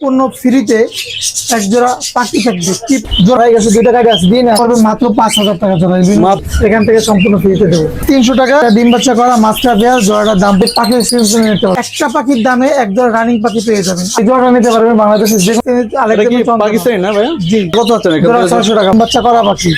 পূর্ণ ফ্রিতে এক জোড়া পাখি থাকবে। কি জোড়া হয়ে গেছে দুইটা গাড়ি আছে দিন মাত্র পাঁচ হাজার টাকা জোড়া। এখান থেকে সম্পূর্ণ ফ্রিতে দেবো। তিনশো টাকা ডিম বাচ্চা করা মাছটা পেঁয়াজ জোড়াটার দাম পাখি নিতে হবে। একটা পাখির দামে এক জোড়া রানিং পাখি পেয়ে যাবেন। এই জোড়াটা নিতে পারবেন বাংলাদেশের যে পাকিস্তানি না ভাইয়া? জি। কত ছয়শো টাকা। বাচ্চা করা পাখি।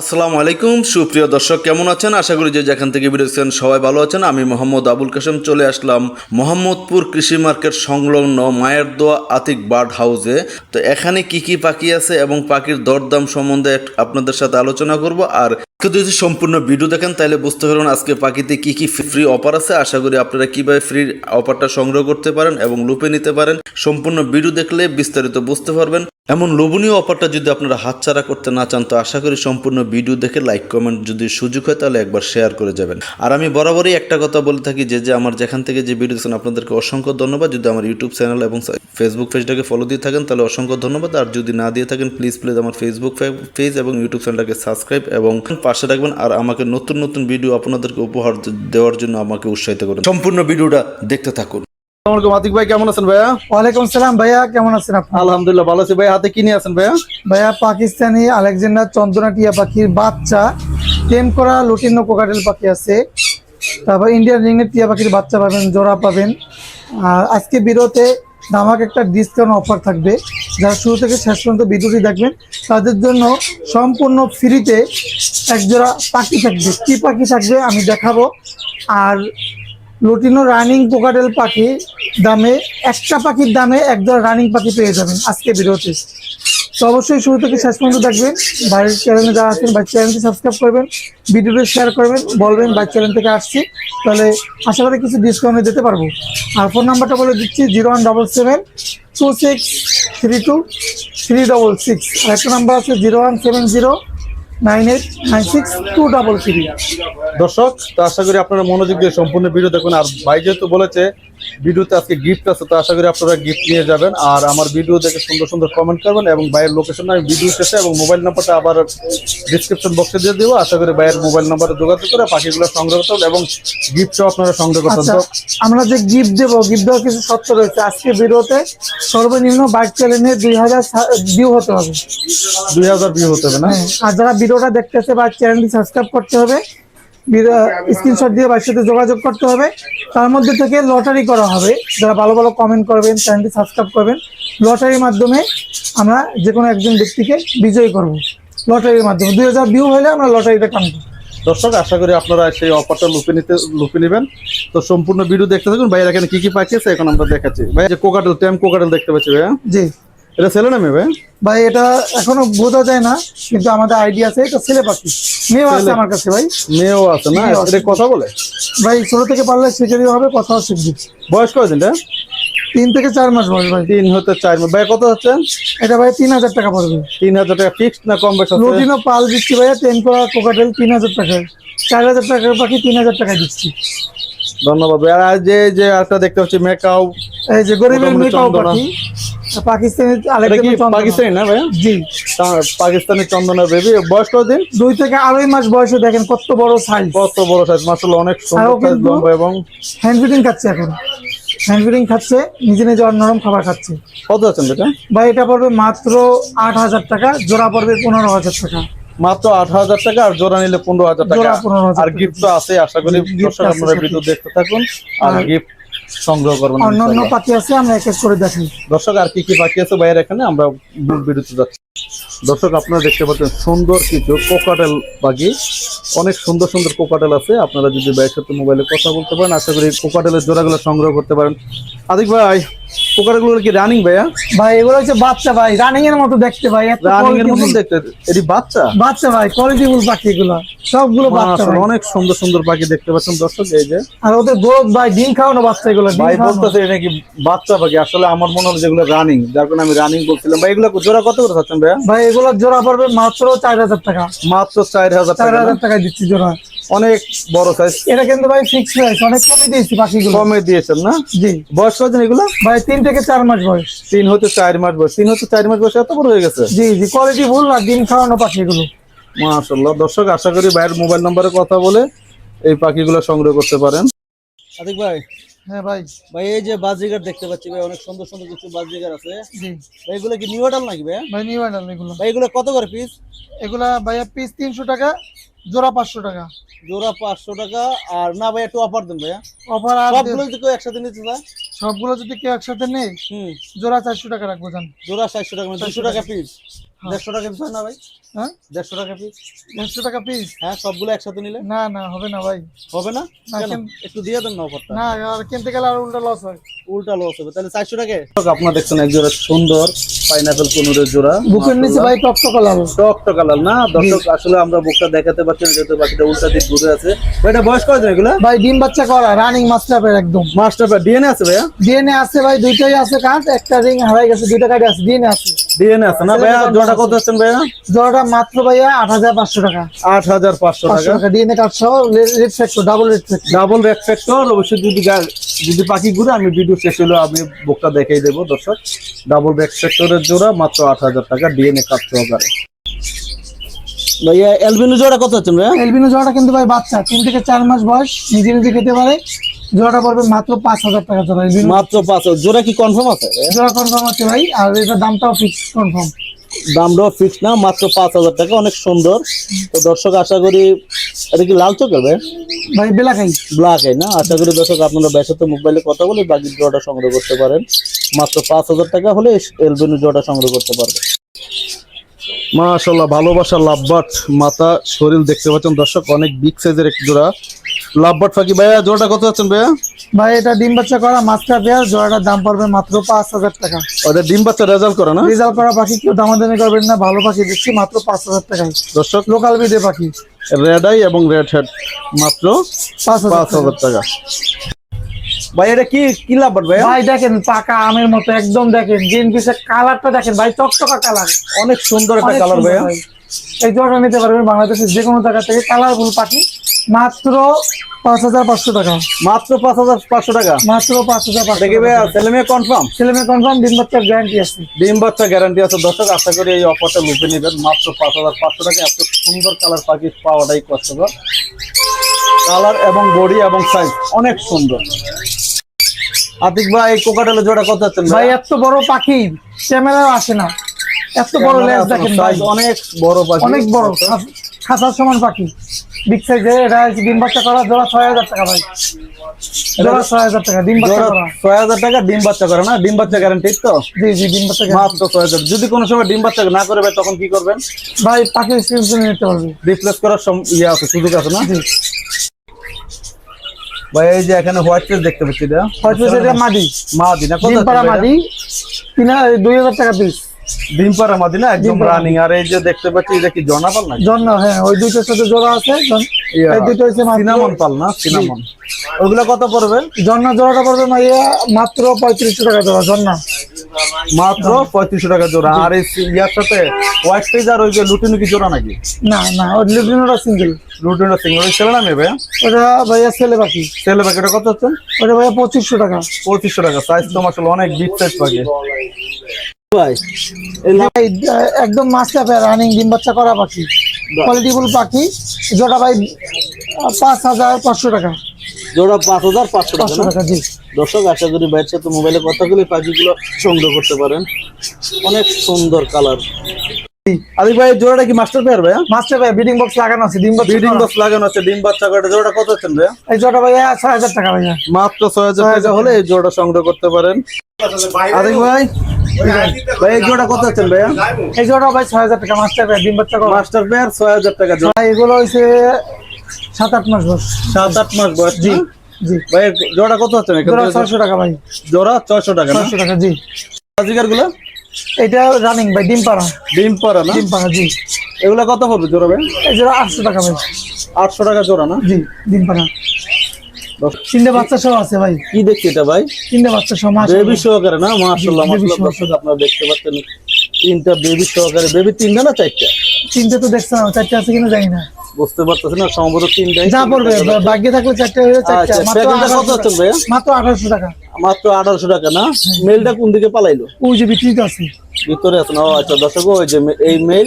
আসসালামু আলাইকুম, সুপ্রিয় দর্শক, কেমন আছেন? আশা করি যে যেখান থেকে ভিডিও সবাই ভালো আছেন। আমি মোহাম্মদ আবুল কাসেম চলে আসলাম মোহাম্মদপুর কৃষি মার্কেট সংলগ্ন মায়ের দোয়া আতিক বার্ড হাউসে। তো এখানে কি কি পাখি আছে এবং পাখির দরদাম সম্বন্ধে আপনাদের সাথে আলোচনা করব। আর আজকে যদি সম্পূর্ণ ভিডিও দেখেন, তাহলে বুঝতে পারবেন আজকে পাখিতে কি কি ফ্রি অফার আছে। আশা করি আপনারা কীভাবে ফ্রি অফারটা সংগ্রহ করতে পারেন এবং লুপে নিতে পারেন। সম্পূর্ণ ভিডিও দেখলে বিস্তারিত বুঝতে পারবেন। এমন লোভনীয় অফারটা যদি আপনারা হাতছাড়া করতে না চান, তো আশা করি সম্পূর্ণ ভিডিও দেখে লাইক কমেন্ট যদি সুযোগ হয়, তাহলে একবার শেয়ার করে যাবেন। আর আমি বরাবরই একটা কথা বলে থাকি যে যে আমার যেখান থেকে যে ভিডিও দেখছেন, আপনাদেরকে অসংখ্য ধন্যবাদ। যদি আমার ইউটিউব চ্যানেল এবং ফেসবুক পেজটাকে ফলো দিয়ে থাকেন, তাহলে অসংখ্য ধন্যবাদ। আর যদি না দিয়ে থাকেন প্লিজ প্লিজ আমার ফেসবুক পেজ এবং ইউটিউব চ্যানেলটাকে সাবস্ক্রাইব এবং পাশে রাখবেন আর আমাকে নতুন নতুন ভিডিও আপনাদেরকে উপহার দেওয়ার জন্য আমাকে উৎসাহিত করুন। সম্পূর্ণ ভিডিওটা দেখতে থাকুন। আতিক ভাই কেমন আছেন ভাইয়া? ওয়ালাইকুম সালাম ভাইয়া কেমন আছেন আপনি? আলহামদুলিল্লাহ ভালো আছি। ভাই হাতে কি নিয়ে আছেন ভাইয়া? ভাইয়া পাকিস্তানি আলেকজান্ডার চন্দনা টিয়া পাখির বাচ্চা টেম করা কোকাটেল পাখি আছে। তারপর ইন্ডিয়ান রিংয়ের টিয়া পাখির বাচ্চা পাবেন জোড়া পাবেন। আর আজকে বিরতে দামাক একটা ডিসকাউন্ট অফার থাকবে। যারা শুরু থেকে শেষ পর্যন্ত ভিডিওটি দেখবেন, তাদের জন্য সম্পূর্ণ ফ্রিতে এক জোড়া পাখি থাকবে। কি পাখি থাকবে আমি দেখাবো। আর লুটিনো রানিং কোকাটেল পাখি দামে, একটা পাখির দামে এক জোড়া রানিং পাখি পেয়ে যাবেন আজকে ভিডিওতে। তো অবশ্যই শুরু থেকে শেষ পর্যন্ত দেখবেন। বাইরের চ্যানেলে যারা আছেন বা চ্যানেলটি সাবস্ক্রাইব করবেন ভিডিওটি শেয়ার করবেন, বলবেন বাইর চ্যানেল থেকে আসছি। তাহলে আশা করি কিছু ডিসকাউন্টে দিতে পারব। আর ফোন নাম্বারটা বলে দিচ্ছি zero one double seven two six three two three double six আর একটা নাম্বার আছে zero one seven zero nine eight nine six two double three দর্শক, তো আশা করি আপনারা মনোযোগ দিয়ে সম্পূর্ণ ভিডিও দেখুন। আর ভাই যেহেতু বলেছে ভিডিওতে আজকে গিফট আছে তো আশা করি আপনারা গিফট নিয়ে যাবেন। আর আমার ভিডিও দেখে সুন্দর সুন্দর কমেন্ট করবেন এবং ভাইয়ের লোকেশন আমি ভিডিও শেষে এবং মোবাইল নাম্বারটা আবার ডিসক্রিপশন বক্সে দিয়ে দেবো। আশা করি ভাইয়ের মোবাইল নাম্বারে যোগাযোগ করে পাখিগুলো সংগ্রহ করতে এবং গিফটও আপনারা সংগ্রহ করতে আচ্ছা হবে আমরা যে গিফট দেবো গিফট দেওয়ার কিছু শর্ত রয়েছে। আজকে ভিডিওতে সর্বনিম্ন বাইক চ্যানেলে দুই হাজার ভিউ হতে হবে। দুই হাজার ভিউ হতে হবে না? হ্যাঁ, আর যারা ভিডিওটা দেখতেছে বা চ্যানেলটি সাবস্ক্রাইব করতে হবে স্ক্রিনশট দিয়ে বাইর সাথে যোগাযোগ করতে হবে। তার মধ্যে থেকে লটারি করা হবে। যারা ভালো ভালো কমেন্ট করবেন চ্যানেলটি সাবস্ক্রাইব করবেন লটারির মাধ্যমে আমরা যে কোনো একজন ব্যক্তিকে বিজয়ী করব। লটারির মাধ্যমে। দুই হাজার ভিউ হলে আমরা লটারিটা টানবো দর্শক আশা করি আপনারা সেই অফারটা লুপে নিতে লুপে নেবেন। তো সম্পূর্ণ ভিডিও দেখতে থাকুন। ভাইয়ের এখানে কি কি আছে এখন আমরা দেখাচ্ছি। ভাই যে কোকাটেল টেম কোকাটেল দেখতে পাচ্ছি ভাইয়া। জি। এটা ছেলে না মেয়ে ভাই? ভাই এটা এখনও বোঝা যায় না কিন্তু আমাদের আইডিয়া আছে এটা ছেলে পাখি। মেয়েও আছে আমার কাছে ভাই। মেয়েও আছে না? এটা কথা বলে? ভাই ছোট থেকে পারলে শিখেরই হবে কথা শিখবি বয়স কয়দিন এটা? তিন থেকে চার মাস বয়স ভাই। তিন হতে চার মাস। ভাই কত হচ্ছে? এটা ভাই তিন হাজার টাকা পড়বে। তিন হাজার টাকা ফিক্সড না কম বেশ রুটিনও পাল দিচ্ছি ভাইয়া টেন করা কোকাটেল তিন হাজার টাকায় চার হাজার টাকার পাখি তিন হাজার টাকায় দিচ্ছি। ধন্যবাদ আর যে যে একটা দেখতে পাচ্ছি মেকাও। এই যে গরিবের মেকাও। পাখি। পাকিস্তানি। পাকিস্তানি না ভাই জি। পাকিস্তানি চন্দনা বেবি বয়স কতদিন দুই থেকে আড়াই মাস বয়সে দেখেন কত বড় সাইজ কত বড় সাইজ মাসাল্লাহ অনেক সুন্দর লম্বা এবং হ্যান্ড ফিডিং খাচ্ছে এখন। হ্যান্ড ফিডিং খাচ্ছে নিজে নিজে নরম খাবার খাচ্ছে। কত আছেন এটা ভাই এটা পড়বে মাত্র আট হাজার টাকা জোড়া পড়বে পনেরো হাজার টাকা। মাত্র আট হাজার টাকা আর জোড়া নিলে পনেরো হাজার টাকা। আর গিফট তো আছে আশা করি দর্শক আপনারা ভিডিও দেখতে থাকুন আর গিফট সংগ্রহ করবেন অন্যান্য। পাখি আছে আমরা এক এক করে দেখি দর্শক আর কি কি পাখি আছে বাইরে এখানে আমরা ভিডিওতে যাচ্ছি। দর্শক আপনারা দেখতে পাচ্ছেন সুন্দর কিছু কোকাটেল পাখি অনেক সুন্দর সুন্দর কোকাটেল আছে। আপনারা যদি সাথে মোবাইলে কথা বলতে পারেন আশা করি কোকাটেলের জোড়াগুলো সংগ্রহ করতে পারেন। আদিক ভাই কোকাটেলগুলো কি রানিং ভাইয়া? ভাই এগুলো হচ্ছে বাচ্চা ভাই রানিং এর মতো দেখতে ভাই রানিং এর মতন দেখতে এটি বাচ্চা? বাচ্চা ভাই কোয়ালিটিফুল পাখি এগুলো সবগুলো বাচ্চা অনেক সুন্দর সুন্দর পাখি দেখতে পাচ্ছেন দর্শক এই যে। আর ওদের গ্রোথ ভাই ডিম খাওয়ানো বাচ্চা এগুলো ভাই বলতেছে নাকি বাচ্চা পাখি আসলে আমার মনে হলো যেগুলো রানিং যার কারণে আমি রানিং বলছিলাম। ভাই এগুলো জোড়া কত করে চাচ্ছেন ভাইয়া ভাই এগুলো জোড়া পড়বে মাত্র চার হাজার টাকা। মাত্র চার হাজার চার হাজার টাকায় দিচ্ছি জোড়া। অনেক বড় সাইজ এটা কিন্তু ভাই ফিক্স প্রাইস অনেক কমে দিয়েছি পাখিগুলো কমে দিয়েছেন না? জি। বয়স এগুলো? ভাই তিন থেকে চার মাস বয়স। তিন হতে চার মাস বয়স। তিন হতে চার মাস বয়স এত বড় হয়ে গেছে? জি জি কোয়ালিটি ফুল আর ডিম খাওয়ানো পাখি এগুলো মাশাল্লাহ দর্শক আশা করি ভাইয়ের মোবাইল নম্বরে কথা বলে এই পাখিগুলো সংগ্রহ করতে পারেন। আদিক ভাই হ্যাঁ ভাই। ভাই এই যে বাজিগার দেখতে পাচ্ছি ভাই অনেক সুন্দর সুন্দর কিছু বাজিগার আছে। ভাই এগুলো কি নিউ আডাল নাকি ভাই? ভাই নিউ আইডাল এগুলো। ভাই এগুলো কত করে পিস এগুলা ভাইয়া পিস তিনশো টাকা জোড়া পাঁচশো টাকা। জোড়া পাঁচশো টাকা। আর না ভাই একটু অফার দেন ভাইয়া। অফার সবগুলো যদি কেউ একসাথে নিতে চায়? সবগুলো যদি কেউ একসাথে নেই হুম। জোড়া চারশো টাকা রাখব জান। জোড়া চারশো টাকা মানে দুশো টাকা পিস দেড়শো টাকা পিস হয় না ভাই? হ্যাঁ? দেড়শো টাকা পিস দেড়শো টাকা পিস হ্যাঁ সবগুলো একসাথে নিলে? না না হবে না ভাই। হবে না? একটু দিয়ে দেন না অফারটা। না আর কিনতে গেলে আর উল্টা লস হয়। উল্টা লস হবে। তাহলে চারশো টাকা? আপনার দেখছেন এক জোড়া সুন্দর পাইনাপেল পনেরোর জোড়া। বুকের নিচে ভাই টকটকা লাল। টক কালার না? দর্শক আসলে আমরা বুকটা দেখাতে পারছি না যেহেতু বাকিটা উল্টা দিক ঘুরে আছে। এটা বয়স কয়দিন এগুলো? ভাই ডিম বাচ্চা করা রানিং মাস্টার একদম। মাস্টার ডিএনএ আছে ভাইয়া? ডিএনএ আছে ভাই দুইটাই আছে কাজ একটা রিং হারাই গেছে দুইটা কাটে আছে ডিএনএ আছে। ডিএনএ আছে না ভাইয়া? জোড়া কত আছেন ভাইয়া? জোড়াটা মাত্র ভাইয়া আট হাজার পাঁচশো টাকা। আট হাজার পাঁচশো পাঁচশো টাকা টাকা ডিএনএ কার্ড সহ red factor double red factor double red factor অবশ্যই যদি যদি পাখি ঘুরে আমি ভিডিও শেষ হলো আমি বুকটা দেবো দর্শক। ডাবল রেড ফ্যাক্টরের জোড়া মাত্র আট হাজার টাকা ডিএনএ কার্ড সহকারে ভাইয়া এলবিনো জোড়া কত আছেন ভাইয়া? এলবিনো জোড়াটা কিন্তু ভাই বাচ্চা তিন থেকে চার মাস বয়স নিজে নিজে খেতে পারে। জোড়াটা পড়বে মাত্র পাঁচ হাজার টাকা জোড়া মাত্র পাঁচ হাজার। জোড়া কি কনফার্ম আছে? জোড়া কনফার্ম আছে ভাই আর এটার দামটাও ফিক্স কনফার্ম দামটাও ফিক্স না মাত্র পাঁচ হাজার টাকা অনেক সুন্দর। তো দর্শক আশা করি এটা কি লাল চোখ হবে ব্ল্যাক হয় না? আশা করি দর্শক আপনারা ব্যাসাতে মোবাইলে কথা বলে বাকি জোড়াটা সংগ্রহ করতে পারেন। মাত্র পাঁচ হাজার টাকা হলে এলবেনু জোড়াটা সংগ্রহ করতে পারবেন। মাশাল্লাহ ভালোবাসা লাভবাট মাথা শরীর দেখতে পাচ্ছেন। দর্শক অনেক বিগ সাইজের এক জোড়া। লাভবাট ফাঁকি ভাইয়া জোড়াটা কত আছেন ভাইয়া? ভাই এটা ডিম বাচ্চা করা মাস্টার পেয়ার জোড়াটার দাম পড়বে মাত্র পাঁচ হাজার টাকা। ওটা ডিম বাচ্চা রেজাল্ট করে না? রেজাল্ট করা পাখি কেউ দামাদামি করবেন না ভালো পাখি দিচ্ছি মাত্র পাঁচ হাজার টাকায়। দর্শক লোকাল বিদে পাখি। রেড আই এবং রেড হেড মাত্র পাঁচ হাজার টাকা। ভাই এটা কি কি লাভবাট ভাই ভাই দেখেন পাকা আমের মতো একদম দেখেন গ্রিন পিসের কালারটা দেখেন ভাই চকচকা কালার অনেক সুন্দর একটা কালার ভাইয়া। এই জোড়াটা নিতে পারবেন বাংলাদেশের যে কোনো জায়গা থেকে কালারফুল পাখি। মাত্র পাঁচ হাজার পাঁচশো টাকা। মাত্র পাঁচ হাজার পাঁচশো টাকা? মাত্র পাঁচ হাজার পাঁচশো ভাইয়া ছেলে মেয়ে কনফার্ম ছেলে মেয়ে কনফার্ম বাচ্চার গ্যারান্টি আছে। ডিম বাচ্চা গ্যারান্টি আছে। দর্শক আশা করি এই অফারটা লুপে নেবেন। মাত্র পাঁচ হাজার পাঁচশো টাকা। এত সুন্দর কালার পাখি পাওয়াটাই কষ্টকর। কালার এবং বডি এবং সাইজ অনেক সুন্দর। আতিক ভাই কোকাটেলের জোড়া কত আছেন ভাই এত বড় পাখি ক্যামেরাও আসে না। এত বড় লেজ দেখেন ভাই। অনেক বড় পাখি। অনেক বড় খাস- খাসার সমান পাখি। বিগ সাইজের এটা ডিম বাচ্চা করা জোড়া ছয় হাজার টাকা ভাই। জোড়া ছয় হাজার টাকা ডিম বাচ্চা করা। ছয় হাজার টাকা ডিম বাচ্চা করে না? ডিম বাচ্চা গ্যারান্টি তো? জি জি ডিম বাচ্চা মাত্র ছয় হাজার। যদি কোনো সময় ডিম বাচ্চা না করে ভাই তখন কি করবেন? ভাই পাখি স্ক্রিন নিতে পারবে রিপ্লেস করার ইয়ে আছে সুযোগ আছে না? ভাই এই যে এখানে হোয়াইট পেজ দেখতে পাচ্ছি এটা। হয়তো এটা মাদি। মা দিনা কত? মাদি। তিন দুই হাজার টাকা পিস ডিম পাড়া মাদিনা একদম রানিং আর এই যে দেখতে পাচ্ছি এটা কি জনাপাল না জন্য হ্যাঁ ওই দুইটার সাথে জোড়া আছে জন- এই দুটো হচ্ছে সিনামন পাল না সিনামন। ওগুলো কত পড়বে জন্য জোড়াটা পড়বে মাইয়া মাত্র পঁয়ত্রিশশো টাকা জোড়া জন্য মাত্র পঁয়ত্রিশশো টাকা জোড়া। আর এই ইয়ার সাথে হোয়াইট পেজ আর ওই যে লুটিনুকি জোড়া নাকি? না না ওই লিটিনোটা সিঙ্গেল লুটিনো সিঙ্গল ওই ছেলে নামে ভাইয়া ওটা ভাইয়া ছেলে পাখি। ছেলে প্যাকেটটা কত হচ্ছে? ওটা ভাইয়া পঁচিশশো টাকা। পঁচিশশো টাকা। সাইজ তো আসলে অনেক বিগ সাইজ পাখি। ভাই ভাই, একদম মাস্টার পেয়ার রানিং ডিম বাচ্চা করা পাখি। কোয়ালিটিফুল পাখি জোড়া ভাই পাঁচ হাজার পাঁচশো টাকা। জোড়া পাঁচ হাজার পাঁচশো টাকা জি। দর্শক আশা করি বাইরের সাথে মোবাইলে কথা বলে পাখিগুলো সংগ্রহ করতে পারেন। অনেক সুন্দর কালার আদি ভাই জোড়াটা কি মাস্টার পেয়ার ভাইয়া? মাস্টার ভাই বিডিং বক্স লাগানো আছে ডিম বাচ্চা ব্রিডিং করা। বক্স লাগানো আছে ডিম বাচ্চা করে। জোড়া কত আছেন ভাইয়া? এই জোড়া ভাইয়া ছয় হাজার টাকা ভাইয়া। মাত্র ছয় হাজার টাকা। হলে এই জোড়া সংগ্রহ করতে পারেন। আদিক ভাই ভাই এই জোড়া কত আছেন ভাইয়া? এই জোড়া ভাই ছয় হাজার টাকা মাস্টার ডিম বাচ্চা করা মাস্টার পেয়ার ছয় হাজার টাকা জোড়া। ভাই এগুলো হয়েছে সাত আট মাস বয়স। সাত আট মাস বয়স জি জি। ভাই জোড়া কত জোড়া ছয়শো টাকা ভাই। জোড়া ছয়শো টাকা ছয়শো টাকা জি। বাজিকারগুলো এটা রানিং ভাই ডিম পাড়া। ডিম না? ডিম পাড়া জি। এগুলা কত পড়বে জোড়া ভাই? এই জোড়া আটশো টাকা ভাই। আটশো টাকা জোড়া না? জি ডিম পাড়া। তিনটে বাচ্চা সহ আছে ভাই। কি দেখছি এটা ভাই? তিনটে বাচ্চা সহ মাস বেবি সহকারে না? মাশাআল্লাহ মাশাআল্লাহ দর্শক আপনারা দেখতে পাচ্ছেন তিনটা বেবি সহকারে। বেবি তিনটা না চারটা? তিনটে তো দেখছিলাম চারটে আছে কিনা জানি না। বুঝতে পারতেছি না সম্ভবত তিনটাই। যা পড়বে ভাগ্যে থাকলে চারটে হয়ে চারটে। আচ্ছা, মাত্র 1800 হচ্ছে ভাইয়া? মাত্র আঠারোশো টাকা। মাত্র আঠারোশো টাকা না? মেলটা কোন দিকে পালাইলো? ওই যে বিক্রিত আছে। ভিতরে আছে না? আচ্ছা দর্শক ওই যে এই মেল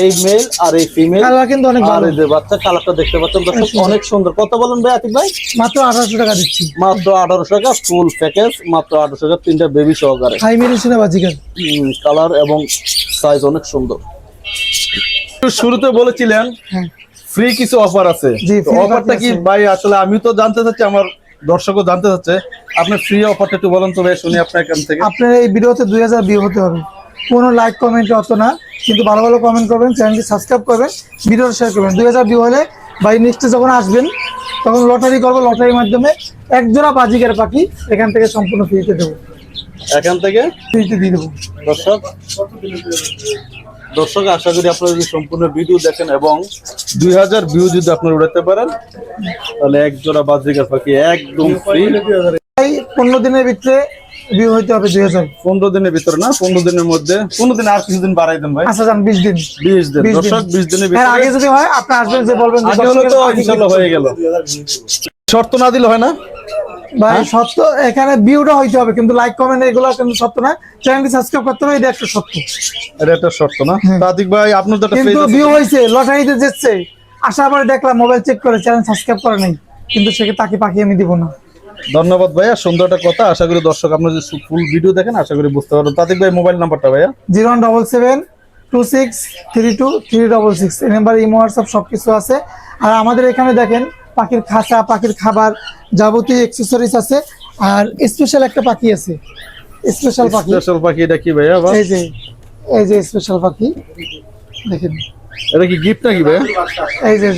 এই মেল আর এই ফিমেল কালার কিন্তু অনেক ভালো। এই যে বাচ্চা কালারটা দেখতে পাচ্ছেন দর্শক অনেক সুন্দর। কত বলেন ভাই আতিক ভাই? মাত্র আঠারোশো টাকা দিচ্ছি। মাত্র আঠারোশো টাকা ফুল প্যাকেজ মাত্র আঠারোশো টাকা তিনটা বেবি সহকারে হাই মেডিসিনে বাজিকার কালার এবং সাইজ অনেক সুন্দর। শুরুতে বলেছিলেন হ্যাঁ। ফ্রি কিছু অফার আছে। অফারটা কি ভাই আসলে আমি তো জানতে চাচ্ছি আমার দর্শকও জানতে চাচ্ছে আপনার ফ্রি অফারটা একটু বলেন তো ভাই শুনি আপনার এখান থেকে। আপনার এই ভিডিওতে দুই হাজার ভিউ হতে হবে। কোনো লাইক কমেন্ট অত না কিন্তু ভালো ভালো কমেন্ট করবেন চ্যানেলটি সাবস্ক্রাইব করবেন ভিডিওটা শেয়ার করবেন। দুই হাজার ভিউ হলে ভাই নেক্সটে যখন আসবেন তখন লটারি করব লটারির মাধ্যমে এক জোড়া বাজিকার পাখি এখান থেকে সম্পূর্ণ ফ্রিতে দেবো। এখান থেকে? ফ্রিতে দিয়ে দেবো। দর্শক? দর্শক আশা করি আপনারা যদি সম্পূর্ণ ভিডিও দেখেন এবং দুই হাজার ভিউ যদি আপনারা উড়াতে পারেন তাহলে এক জোড়া বাজিকার পাখি একদম ফ্রি পনেরো দিনের ভিতরে ভিউ হইতে হবে দুই হাজার। পনেরো দিনের ভিতরে না পনেরো দিনের মধ্যে। পনেরো দিন আর কিছুদিন বাড়াই দেন ভাই। আচ্ছা যান বিশ দিন। বিশ দিন। দর্শক বিশ দিনের আগে ভিতরে যদি হয় আপনি আসবেন যে বলবেন আগে হলে তো ইনশাল্লাহ হয়ে গেল। শর্ত না দিলে হয় না? ভাই হ্যাঁ? সত্য এখানে ভিউটা হইতে হবে কিন্তু লাইক কমেন্ট এগুলো কিন্তু সত্য না। চ্যানেলটি সাবস্ক্রাইব করতে হবে এটা একটা সত্য। এটা একটা শর্ত না? তাদিক ভাই আপনার তো কিন্তু ভিউ হয়েছে লটারিতে যেচ্ছে আসার পরে দেখলাম মোবাইল চেক করে চ্যানেল সাবস্ক্রাইব করে নাই। কিন্তু সেকে তাকে পাখি আমি দিব না। ধন্যবাদ ভাইয়া সুন্দর একটা কথা। আশা করি দর্শক আপনার যে ফুল ভিডিও দেখেন আশা করি বুঝতে পারবেন। তাদিক ভাই মোবাইল নাম্বারটা ভাইয়া? Zero one double seven two six three two three double six. এই নাম্বারে ইমো হোয়াটসঅ্যাপ সব কিছু আছে। আর আমাদের এখানে দেখেন পাখির খাঁচা পাখির খাবার যাবতীয় এক্সেসরিজ আছে আর স্পেশাল একটা পাখি আছে। স্পেশাল পাখি। স্পেশাল পাখি এটা কি ভাইয়া এই যে এই যে স্পেশাল পাখি। দেখেন। এটা কি গিফট নাকি ভাইয়া এই যে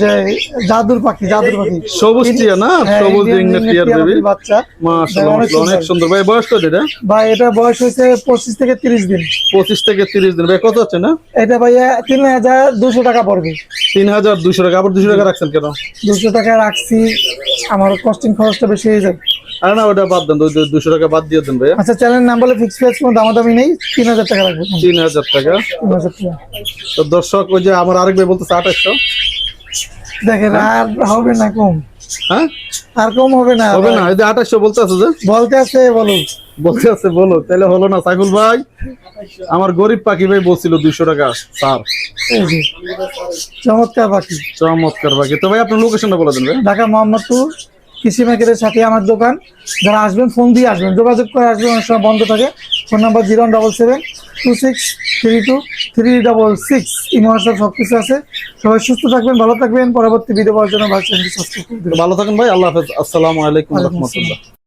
জাদুর পাখি জাদুর পাখি। সবুজ টিয়া না? হ্যাঁ, সবুজ Indian রিংনেট টিয়ার টিয়া বেবি বাচ্চা। মাশাআল্লাহ অনেক সুন্দর। ভাই বয়স কত এটা? ভাই এটা বয়স হয়েছে পঁচিশ থেকে তিরিশ দিন। পঁচিশ থেকে তিরিশ দিন। ভাই কত হচ্ছে না এটা হাজার দুশো টাকা পড়বে। তিন হাজার দুশো টাকা। আবার দুশো টাকা রাখছেন কেন? দুশো টাকা রাখছি। আমার কস্টিং খরচটা বেশি হয়ে যায় আরে না ওটা বাদ দেন দুশো টাকা বাদ দিয়ে দেন ভাইয়া। আচ্ছা নাম বলে ফিক্স প্রাইস কোনো দামাদামি নেই তিন হাজার টাকা তিন হাজার টাকা। তিন হাজার টাকা। তো দর্শক ওই যে আমার আরেক ভাই বলতেছে আঠাশশো। দেখেন আর হবে না কম। হ্যাঁ? আর কম হবে না। হবে না এই যে আঠাশশো বলতে আছে যে। বলতে আছে বলো। বলতে আছে বলো। তাহলে হলো না সাইফুল ভাই আমার গরিব পাখি ভাই বলছিল দুইশো টাকা স্যার। চমৎকার পাখি। চমৎকার পাখি। তো ভাই আপনার লোকেশনটা বলে দেন ভাই। ঢাকা মোহাম্মদপুর কৃষি মার্কেটের সাথে আমার দোকান। যারা আসবেন ফোন দিয়ে আসবেন। যোগাযোগ করে আসবেন অনেক সময় বন্ধ থাকে। Phone number zero double seven two six three two three double six. Emotional সব কিছু আছে। সবাই সুস্থ থাকবেন ভালো থাকবেন। পরবর্তী ভিডিও পাওয়ার জন্য ভালো থাকেন ভাই আল্লাহ হাফেজ। আসসালামু আলাইকুম রহমতুল্লাহ।